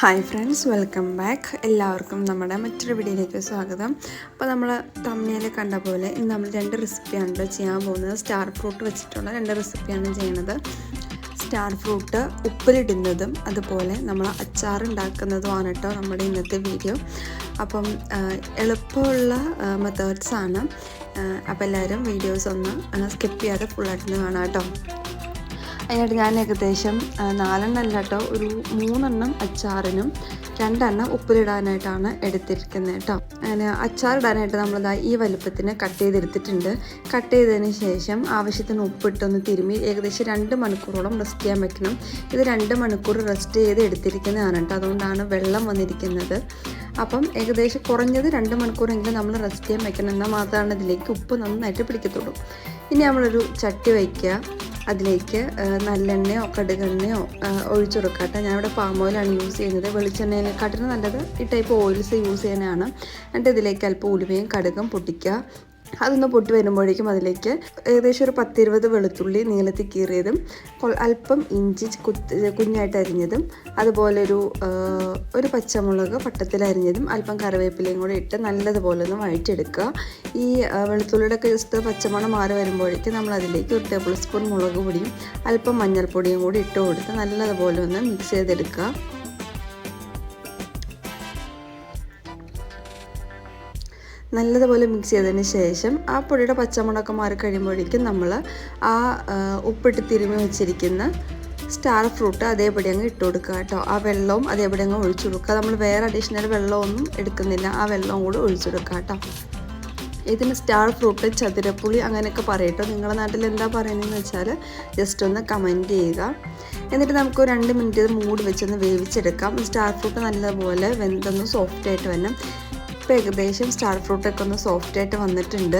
Hi friends welcome back എല്ലാവർക്കും നമ്മുടെ മറ്റൊരു വീഡിയോയിലേക്ക് സ്വാഗതം. അപ്പോൾ നമ്മൾ തമ്മിയിൽ കണ്ട പോലെ ഇന്ന് നമ്മൾ രണ്ട് റെസിപ്പിയാണ് ചെയ്യാൻ പോകുന്നത്. സ്റ്റാർ ഫ്രൂട്ട് വെച്ചിട്ടുള്ള രണ്ട് റെസിപ്പിയാണ് ചെയ്യുന്നത് സ്റ്റാർ ഫ്രൂട്ട് ഉപ്പിലിടുന്നതും അതുപോലെ നമ്മൾ അച്ചാർ ഉണ്ടാക്കുന്നതുമാണ് കേട്ടോ നമ്മുടെ ഇന്നത്തെ വീഡിയോ അപ്പം എളുപ്പമുള്ള മെത്തേഡ്സാണ് അപ്പോൾ എല്ലാവരും വീഡിയോസ് ഒന്ന് സ്കിപ്പ് ചെയ്യാതെ ഫുള്ളായിട്ടൊന്ന് കാണാം കേട്ടോ. അതിനായിട്ട് ഞാൻ ഏകദേശം നാലെണ്ണം കേട്ടോ ഒരു മൂന്നെണ്ണം അച്ചാറിനും രണ്ടെണ്ണം ഉപ്പിലിടാനായിട്ടാണ് എടുത്തിരിക്കുന്നത് കേട്ടോ. അങ്ങനെ അച്ചാറിടാനായിട്ട് നമ്മളിതാ ഈ വലുപ്പത്തിന് കട്ട് ചെയ്തെടുത്തിട്ടുണ്ട്. കട്ട് ചെയ്തതിന് ശേഷം ആവശ്യത്തിന് ഉപ്പിട്ടൊന്ന് തിരുമ്മി ഏകദേശം രണ്ട് മണിക്കൂറോളം റെസ്റ്റ് ചെയ്യാൻ വെക്കണം. ഇത് രണ്ട് മണിക്കൂർ റെസ്റ്റ് ചെയ്ത് എടുത്തിരിക്കുന്നതാണ് കേട്ടോ. അതുകൊണ്ടാണ് വെള്ളം വന്നിരിക്കുന്നത്. അപ്പം ഏകദേശം കുറഞ്ഞത് രണ്ട് മണിക്കൂറെങ്കിലും നമ്മൾ റെസ്റ്റ് ചെയ്യാൻ വെക്കണം. എന്നാൽ മാത്രമാണ് ഇതിലേക്ക് ഉപ്പ് നന്നായിട്ട് പിടിക്കത്തുള്ളൂ. ഇനി നമ്മളൊരു ചട്ടി വയ്ക്കുക. അതിലേക്ക് നല്ലെണ്ണയോ കടുകെണ്ണയോ ഒഴിച്ചു കൊടുക്കട്ടെ ഞാനിവിടെ പാം ഓയിലാണ് യൂസ് ചെയ്യുന്നത്. വെളിച്ചെണ്ണേനെക്കാട്ടിലും നല്ലത് ഈ ടൈപ്പ് ഓയിൽസ് യൂസ് ചെയ്യാനാണ് എന്നിട്ട് ഇതിലേക്ക് അല്പം ഉലുവയും കടുകും പൊട്ടിക്കുക. അതൊന്ന് പൊട്ടി വരുമ്പോഴേക്കും അതിലേക്ക് ഏകദേശം ഒരു പത്തിരുപത് വെളുത്തുള്ളി നീളത്തിൽ കീറിയതും അല്പം ഇഞ്ചി കുഞ്ഞായിട്ട് അരിഞ്ഞതും അതുപോലെ ഒരു ഒരു പച്ചമുളക് പട്ടത്തിൽ അരിഞ്ഞതും അല്പം കറിവേപ്പിലയും കൂടി ഇട്ട് നല്ലതുപോലെ ഒന്ന് വഴറ്റിയെടുക്കുക. ഈ ആ, വെളുത്തുള്ളിയുടെ ഒക്കെ ജസ്റ്റ് പച്ചമണം മാറി വരുമ്പോഴേക്കും നമ്മൾ അതിലേക്ക് ഒരു ടേബിൾ സ്പൂൺ മുളക് പൊടിയും അല്പം മഞ്ഞൾപ്പൊടിയും കൂടി ഇട്ട് കൊടുത്ത് നല്ലതുപോലെ ഒന്ന് മിക്സ് ചെയ്തെടുക്കുക. നല്ലതുപോലെ മിക്സ് ചെയ്തതിന് ശേഷം ആ പൊടിയുടെ പച്ചമുളകൊക്കെ മാറി കഴിയുമ്പോഴേക്കും നമ്മൾ ആ ഉപ്പിട്ട് തിരുമ്മി വെച്ചിരിക്കുന്ന സ്റ്റാർ ഫ്രൂട്ട് അതേപടി അങ്ങ് ഇട്ട് കൊടുക്കുക കേട്ടോ. ആ വെള്ളവും അതേപടി അങ്ങ് ഒഴിച്ചു കൊടുക്കുക. നമ്മൾ വേറെ അഡീഷണൽ വെള്ളമൊന്നും എടുക്കുന്നില്ല. ആ വെള്ളവും കൂടി ഒഴിച്ചു കൊടുക്കുക കേട്ടോ. ഇതിന് സ്റ്റാർ ഫ്രൂട്ട് ചതുരപ്പുളി അങ്ങനെയൊക്കെ പറയട്ടോ. നിങ്ങളുടെ നാട്ടിൽ എന്താ പറയുന്നതെന്ന് വെച്ചാൽ ജസ്റ്റ് ഒന്ന് കമന്റ് ചെയ്യുക. എന്നിട്ട് നമുക്ക് രണ്ട് മിനിറ്റ് ഇത് മൂടി വെച്ചൊന്ന് വേവിച്ചെടുക്കാം. സ്റ്റാർ ഫ്രൂട്ട് നല്ലതുപോലെ വെന്തൊന്ന് സോഫ്റ്റ് ആയിട്ട് വരണം. ഇപ്പോൾ ഏകദേശം സ്റ്റാർ ഫ്രൂട്ടൊക്കെ ഒന്ന് സോഫ്റ്റ് ആയിട്ട് വന്നിട്ടുണ്ട്.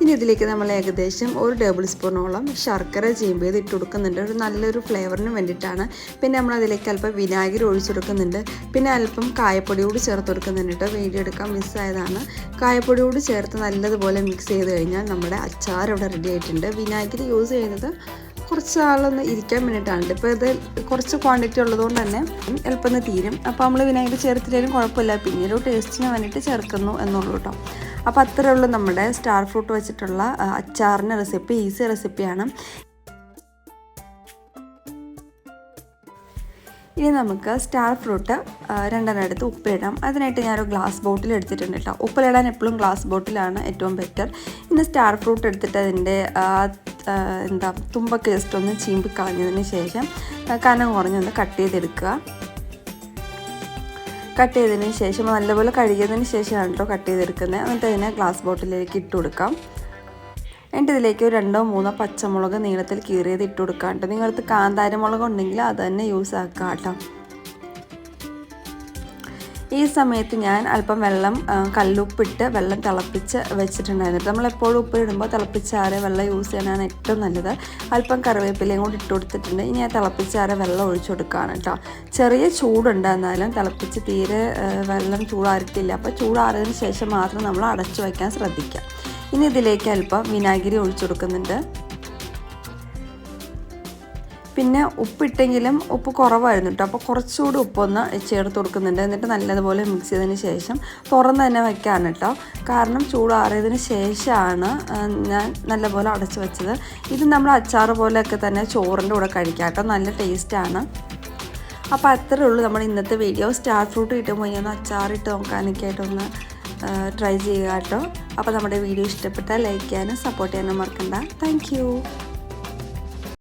ഇനി ഇതിലേക്ക് നമ്മൾ ഏകദേശം ഒരു ടേബിൾ സ്പൂണോളം ശർക്കര ചീമ്പ് ചെയ്ത് ഇട്ട് കൊടുക്കുന്നുണ്ട്. ഒരു നല്ലൊരു ഫ്ലേവറിന് വേണ്ടിയിട്ടാണ്. പിന്നെ നമ്മൾ അതിലേക്ക് അല്പം വിനാഗിരി ഒഴിച്ചു കൊടുക്കുന്നുണ്ട്. പിന്നെ അല്പം കായപ്പൊടി കൂടി ചേർത്ത് കൊടുക്കുന്നുണ്ട് വീഡിയോ എടുക്കാൻ മിസ്സായതാണ് കായപ്പൊടി കൂടി ചേർത്ത് നല്ലതുപോലെ മിക്സ് ചെയ്ത് കഴിഞ്ഞാൽ നമ്മുടെ അച്ചാർ ഇവിടെ റെഡി ആയിട്ടുണ്ട്. വിനാഗിരി യൂസ് ചെയ്യുന്നത് കുറച്ച് നാളൊന്ന് ഇരിക്കാൻ വേണ്ടിയിട്ടാണ് ഇപ്പോൾ ഇത് കുറച്ച് ക്വാണ്ടിറ്റി ഉള്ളതുകൊണ്ട് തന്നെ എളുപ്പം തീരും. അപ്പോൾ നമ്മൾ വിനാഗിരി ചേർത്തില്ലെങ്കിലും കുഴപ്പമില്ല. പിന്നീട് ടേസ്റ്റിന് വേണ്ടിയിട്ട് ചേർക്കുന്നു എന്നുള്ളൂ കേട്ടോ അപ്പോൾ അത്രേ ഉള്ളൂ നമ്മുടെ സ്റ്റാർ ഫ്രൂട്ട് വെച്ചിട്ടുള്ള അച്ചാറിന്റെ റെസിപ്പി ഈസി റെസിപ്പിയാണ് ഇനി നമുക്ക് സ്റ്റാർ ഫ്രൂട്ട് രണ്ടെണ്ണം എടുത്ത് ഉപ്പിടാം. അതിനായിട്ട് ഞാനൊരു ഗ്ലാസ് ബോട്ടിൽ എടുത്തിട്ടുണ്ട് കേട്ടോ ഉപ്പിലിടാൻ എപ്പോഴും ഗ്ലാസ് ബോട്ടിലാണ് ഏറ്റവും ബെറ്റർ ഇനി സ്റ്റാർ ഫ്രൂട്ട് എടുത്തിട്ട് അതിന്റെ എന്താ തുമ്പൊക്കെ ജസ്റ്റ് ഒന്ന് ചീമ്പി കളഞ്ഞതിന് ശേഷം കനം കുറഞ്ഞൊന്ന് കട്ട് ചെയ്തെടുക്കുക. കട്ട് ചെയ്തതിന് ശേഷം നല്ലപോലെ കഴുകിയതിന് ശേഷമാണ് കേട്ടോ കട്ട് ചെയ്തെടുക്കുന്നത്. എന്നിട്ട് അതിനെ ഗ്ലാസ് ബോട്ടിലേക്ക് ഇട്ട് കൊടുക്കാം. എന്നിട്ട് ഇതിലേക്ക് ഒരു രണ്ടോ മൂന്നോ പച്ചമുളക് നീളത്തിൽ കീറിയത് ഇട്ട് കൊടുക്കാം കേട്ടോ നിങ്ങൾക്ക് കാന്താരമുളക് ഉണ്ടെങ്കിൽ അത് തന്നെ യൂസ് ആക്കാം കേട്ടോ ഈ സമയത്ത് ഞാൻ അല്പം വെള്ളം കല്ലുപ്പിട്ട് വെള്ളം തിളപ്പിച്ച് വെച്ചിട്ടുണ്ടായിരുന്നു. നമ്മൾ എപ്പോഴും ഉപ്പിടുമ്പോൾ തിളപ്പിച്ചാറ് വെള്ളം യൂസ് ചെയ്യാനാണ് ഏറ്റവും നല്ലത്. അല്പം കറിവേപ്പിലയും കൂടി ഇട്ട് കൊടുത്തിട്ടുണ്ട്. ഇനി ആ തിളപ്പിച്ചാറ് വെള്ളം ഒഴിച്ചു കൊടുക്കുകയാണ് കേട്ടോ. ചെറിയ ചൂടുണ്ട് എന്നാലും തിളപ്പിച്ച് തീരെ വെള്ളം ചൂടാറിട്ടില്ല. അപ്പോൾ ചൂടാറിയതിന് ശേഷം മാത്രം നമ്മൾ അടച്ചു വയ്ക്കാൻ ശ്രദ്ധിക്കുക. ഇനി ഇതിലേക്ക് അല്പം വിനാഗിരി ഒഴിച്ചു കൊടുക്കുന്നുണ്ട്. പിന്നെ ഉപ്പിട്ടെങ്കിലും ഉപ്പ് കുറവായിരുന്നു കേട്ടോ. അപ്പോൾ കുറച്ചുകൂടി ഉപ്പൊന്ന് ചേർത്ത് കൊടുക്കുന്നുണ്ട്. എന്നിട്ട് നല്ലതുപോലെ മിക്സ് ചെയ്തതിന് ശേഷം തുറന്ന് തന്നെ വെക്കാണ് കേട്ടോ. കാരണം ചൂടാറിയതിന് ശേഷമാണ് ഞാൻ നല്ലപോലെ അടച്ചു വെച്ചത്. ഇത് നമ്മൾ അച്ചാർ പോലെയൊക്കെ തന്നെ ചോറിന്റെ കൂടെ കഴിക്കാം കേട്ടോ. നല്ല ടേസ്റ്റാണ് അപ്പോൾ അത്രയേ ഉള്ളൂ നമ്മുടെ ഇന്നത്തെ വീഡിയോ സ്റ്റാർ ഫ്രൂട്ട് കിട്ടുമ്പോൾ ഇനി ഒന്ന് അച്ചാറിട്ട് നോക്കാനൊക്കെ ആയിട്ടൊന്ന് ട്രൈ ചെയ്യുക കേട്ടോ. അപ്പോൾ നമ്മുടെ വീഡിയോ ഇഷ്ടപ്പെട്ടാൽ ലൈക്ക് ചെയ്യാനും സപ്പോർട്ട് ചെയ്യാനും മറക്കണ്ട. താങ്ക്